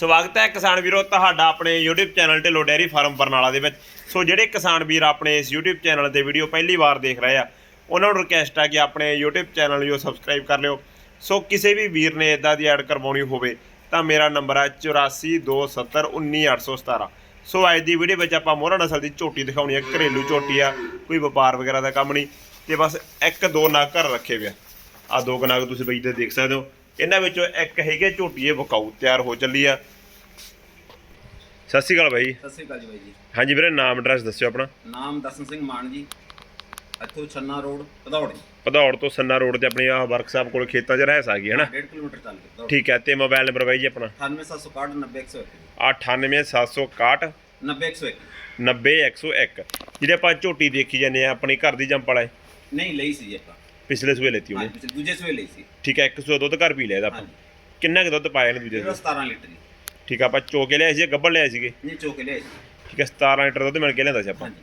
ਸਵਾਗਤ ਹੈ ਕਿਸਾਨ ਵੀਰੋ ਤੁਹਾਡਾ ਆਪਣੇ YouTube channel Dhillon dairy farm Barnala ਦੇ ਵਿੱਚ। ਸੋ ਜਿਹੜੇ ਕਿਸਾਨ ਵੀਰ ਆਪਣੇ ਇਸ YouTube ਚੈਨਲ ਤੇ ਵੀਡੀਓ ਪਹਿਲੀ ਵਾਰ ਦੇਖ ਰਹੇ ਆ, ਉਹਨਾਂ ਨੂੰ ਰਿਕਵੈਸਟ ਆ ਕਿ ਆਪਣੇ YouTube ਚੈਨਲ ਨੂੰ ਸਬਸਕ੍ਰਾਈਬ ਕਰ ਲਿਓ। ਸੋ ਕਿਸੇ ਵੀ ਵੀਰ ਨੇ ਇਦਾਂ ਦੀ ਐਡ ਕਰਵਾਉਣੀ ਹੋਵੇ, ਤਾਂ ਮੇਰਾ ਨੰਬਰ ਹੈ 8427191817 ਸੋ ਅੱਜ ਦੀ ਵੀਡੀਓ ਵਿੱਚ ਆਪਾਂ ਮੋਹਰਾ ਨਸਲ ਦੀ ਝੋਟੀ ਦਿਖਾਉਣੀ ਹੈ ਘਰੇਲੂ ਝੋਟੀ ਆ, ਕੋਈ ਵਪਾਰ ਵਗੈਰਾ ਦਾ ਕੰਮ ਨਹੀਂ। ਤੇ ਬਸ ਇੱਕ ਦੋ ਨਾਗ ਘਰ ਰੱਖੇ ਹੋਏ ਆ। ਦੋ ਕੁ ਨਗ ਤੁਸੀਂ ਬਈ ਤੇ ਦੇਖ ਸਕਦੇ ਹੋ। ਇਹਨਾਂ ਵਿੱਚੋਂ ਇੱਕ ਹੈਗੇ ਝੋਟੀਏ ਬਕਾਊ ਤਿਆਰ ਹੋ ਚੱਲੀ ਆ। ਸਤਿ ਸ਼੍ਰੀ ਅਕਾਲ ਬਾਈ ਸਤਿ ਸ੍ਰੀ ਅਕਾਲ ਜੀ ਬਾਈ ਜੀ। ਹਾਂਜੀ ਵੀਰੇ ਨਾਮ ਐਡਰੈਸ ਦੱਸਿਓ ਆਪਣਾ। ਨਾਮ ਦਰਸ਼ਨ ਸਿੰਘ ਮਾਨ ਜੀ। ਇੱਥੋਂ ਛੰਨਾ ਰੋਡ ਭਦੌੜ ਜੀ। ਭਦੌੜ ਤੋਂ ਸੰਨਾ ਰੋਡ ਤੇ ਆਪਣੀ ਆ ਵਰਕਸ਼ਾਪ ਕੋਲ ਖੇਤਾਂ 'ਚ ਰਹਿਸ ਆ ਗਈ ਹੈ ਨਾ 1.5 ਕਿਲੋਮੀਟਰ ਚੱਲ ਕੇ ਠੀਕ ਹੈ ਤੇ ਮੋਬਾਈਲ ਨੰਬਰ ਬਾਈ ਜੀ ਆਪਣਾ? 98761 90101 98761 90101 90101 ਜਿਹੜੇ ਆਪਾਂ ਝੋਟੀ ਦੇਖੀ ਜਾਂਦੇ ਆ ਆਪਣੀ ਘਰ ਦੀ ਜੰਪ ਵਾਲਾ ਹੈ, ਨਹੀਂ ਲਈ ਸੀ ਜੀ ਆਪਾਂ। ਪਿਛਲੇ ਸੂਏ ਲੈਤੀ ਉਹਨੇ। ਪਿਛਲੇ ਦੂਜੇ ਸਵੇ ਲਈ ਸੀ। ਠੀਕ ਹੈ 100 ਦੁੱਧ ਘਰ ਪੀ ਲਿਆ ਇਹਦਾ ਆਪਾਂ। ਹਾਂਜੀ। ਕਿੰਨਾ ਕੁ ਦੁੱਧ ਪਾਇਆ ਨੇ ਦੂਜੇ ਇਹਦਾ ਸੂਏ 17 ਲੀਟਰ ਜੀ। ਠੀਕ ਆ ਆਪਾਂ ਚੋ ਕੇ ਲਿਆਏ ਸੀ ਗੱਬੜ ਲਿਆਏ ਸੀਗੇ? ਨਹੀਂ ਚੋਕੇ ਲਿਆਏ ਸੀ। ਠੀਕ ਹੈ 17 ਲੀਟਰ ਦੁੱਧ ਮਿਲ ਕੇ ਲਿਆਂਦਾ ਸੀ ਆਪਾਂ। ਹਾਂਜੀ।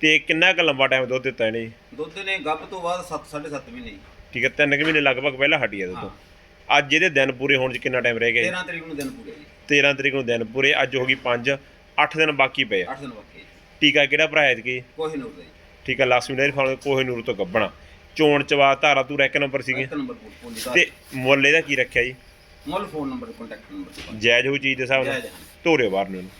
ਤੇ ਕਿੰਨਾ ਕੁ ਲੰਬਾ ਟਾਈਮ ਦੁੱਧ ਦਿੱਤਾ ਇਹਨੇ? ਦੁੱਧ ਨੇ ਗੱਭ ਤੋਂ ਬਾਅਦ 7 7.5 ਮਹੀਨੇ ਜੀ। ਠੀਕ ਹੈ ਤਿੰਨ ਕੁ ਮਹੀਨੇ ਲਗਭਗ ਪਹਿਲਾਂ ਹਟੀ ਹਾਂ ਦੁੱਧ। ਅੱਜ ਇਹਦੇ ਦਿਨ ਪੂਰੇ ਹੋਣ 'ਚ ਕਿੰਨਾ ਟਾਈਮ ਰਹਿ ਗਿਆ ਜੀ? 13 ਤਰੀਕ ਨੂੰ ਦਿਨ ਪੂਰੇ ਜੀ। 13 ਤਰੀਕ ਨੂੰ ਦਿਨ ਪੂਰੇ ਅੱਜ ਹੋ ਗਈ 5 8 ਦਿਨ ਬਾਕੀ ਪਏ ਆ। 8 ਦਿਨ ਬਾਕੀ ਜੀ। ਟੀਕਾ ਕਿਹੜਾ ਭਰਾ ਐਤਕੀ ਕੋਈ ਨੂਰ ਦਾ ਜੀ। ਠੀਕ ਹੈ ਲక్ష్ਮੀ ਡੇਅਰੀ ਫਾਰਮ ਕੋਹੇਨੂਰ ਤੋਂ ਗੱਬਣਾ ਚੋਣ ਚਵਾ ਧਾਰਾ ਤੂਰਾ ਇੱਕ ਨੰਬਰ ਸੀਗੇ। ਇੱਕ ਨੰਬਰ ਫੋਨ ਦਾ ਤੇ ਮੁੱਲ ਇਹਦਾ ਕੀ ਰੱਖਿਆ ਜੀ? ਮੁੱਲ ਫੋਨ ਨੰਬਰ ਕੰਟੈਕਟ ਨੰਬਰ ਜਾਇਜ਼ ਹੋ ਚੀਜ਼ ਦੇ ਹਿਸਾਬ ਨਾਲ? ਜਾਇਜ਼ ਹੈ। ਧੋਰਿਓ ਬਾਹਰ ਨੂੰ ਇਹਨੂੰ।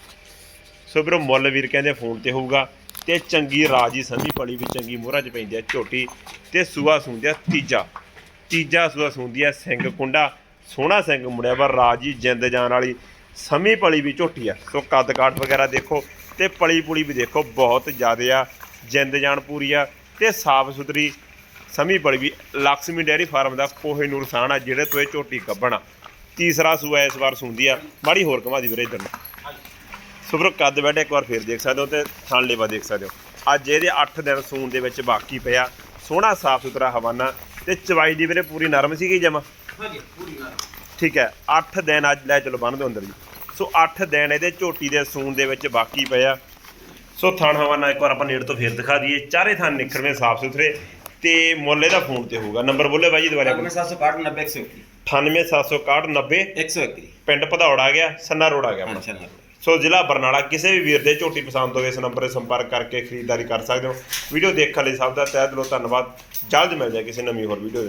ਸੋ ਵੀਰੋ ਮੁੱਲ ਵੀਰ ਕਹਿੰਦੇ ਫੋਨ ਤੇ ਹੋਊਗਾ। ਤੇ ਚੰਗੀ ਰਾਜੀ ਸੰਧੀ ਪਲੀ ਵੀ ਚੰਗੀ ਮੋਹਰਾ ਚ ਪੈਂਦੀ ਆ ਝੋਟੀ। ਤੇ ਸੂਆ ਸੁੰਦੀ ਆ ਤੀਜਾ। ਤੀਜਾ ਸੂਆ ਸੁੰਦੀ ਆ ਸਿੰਘ ਕੁੰਡਾ। ਸੋਹਣਾ ਸਿੰਘ ਮੁੜਿਆ ਪਰ ਰਾਜੀ ਜਿੰਦ ਜਾਨ ਵਾਲੀ। ਸਮੀ ਪਲੀ ਵੀ ਝੋਟੀ ਆ। ਸੋ ਕੱਦ ਕਾਠ ਵਗੈਰਾ ਦੇਖੋ ਤੇ ਪਲੀ ਪੁਲੀ ਵੀ ਦੇਖੋ ਬਹੁਤ ਜ਼ਿਆਦੇ ਆ। ਜਿੰਦ ਜਾਨ ਪੂਰੀ ਆ। ਤੇ ਸਾਫ਼ ਸੁਥਰੀ ਸਮੀ ਪਲੀ ਵੀ ਲక్ష్ਮੀ ਡੈਰੀ ਫਾਰਮ ਦਾ ਕੋਹੇ ਨੂਰ ਸਾਨ ਆ ਜਿਹੜੇ ਤੋਂ ਇਹ ਝੋਟੀ ਕੱਢਣਾ ਤੀਸਰਾ ਸੂਆ ਇਸ ਵਾਰ ਸੁੰਦੀ ਆ। ਮਾੜੀ ਹੋਰ ਘਮਾ ਦੀ ਵੀਰੇ ਇੱਧਰ ਨੂੰ। ਸੋ ਵੀਰੋ ਕੱਦ ਬੈਠ ਇੱਕ ਵਾਰ ਫੇਰ ਦੇਖ ਸਕਦੇ ਹੋ ਤੇ ਥਣ ਲੇਵਾ ਦੇਖ ਸਕਦੇ ਹੋ। ਅੱਜ ਇਹਦੇ 8 ਦਿਨ ਸੂਣ ਦੇ ਵਿੱਚ ਬਾਕੀ ਪਿਆ। ਸੋਹਣਾ ਸਾਫ਼ ਸੁਥਰਾ ਹਵਾਨਾ। ਤੇ ਚਵਾਈ ਦੀ ਵੀਰੇ ਪੂਰੀ ਨਰਮ ਸੀਗੀ ਜਮਾ? ਹਾਂਜੀ ਪੂਰੀ ਨਾਲ ਠੀਕ ਹੈ 8 ਦਿਨ ਅੱਜ ਲੈ ਚਲੋ ਬੰਨ ਦਿਓ ਅੰਦਰ ਜੀ। ਸੋ 8 ਦਿਨ ਇਹਦੇ ਝੋਟੀ ਦੇ ਸੂਣ ਦੇ ਵਿੱਚ ਬਾਕੀ ਪਿਆ। ਸੋ ਥਣ ਹਵਾਨਾ ਇੱਕ ਵਾਰ ਆਪਾਂ ਨੇੜ ਤੋਂ ਫੇਰ ਦਿਖਾ ਦਈਏ। ਚਾਰੇ ਥਣ ਨਿਖਰਵੇਂ ਸਾਫ਼ ਸੁਥਰੇ। ਤੇ ਮੁੱਲ ਇਹਦਾ ਫੋਨ ਤੇ ਹੋਊਗਾ। ਨੰਬਰ ਬੋਲੇ ਬਾਈ ਜੀ ਦੁਬਾਰਾ ਆਪਣਾ 9761 90101 9876190 101 ਪਿੰਡ ਭਦੌੜ ਆ ਗਿਆ ਸੰਨਾ ਰੋਡ ਆ ਗਿਆ ਆਪਣਾ। ਰੋਡ। ਸੋ ਜ਼ਿਲ੍ਹਾ ਬਰਨਾਲਾ ਕਿਸੇ ਵੀ ਵੀਰ ਦੇ ਝੋਟੀ ਪਸੰਦ ਹੋਵੇ ਇਸ ਨੰਬਰ 'ਤੇ ਸੰਪਰਕ ਕਰਕੇ ਖਰੀਦਦਾਰੀ ਕਰ ਸਕਦੇ ਹੋ। ਵੀਡੀਓ ਦੇਖਣ ਲਈ ਸਭ ਦਾ ਤਹਿ ਦਿਲੋਂ ਧੰਨਵਾਦ। ਜਲਦ ਮਿਲ ਜਾਏ ਕਿਸੇ ਨਵੀਂ ਹੋਰ ਵੀਡੀਓ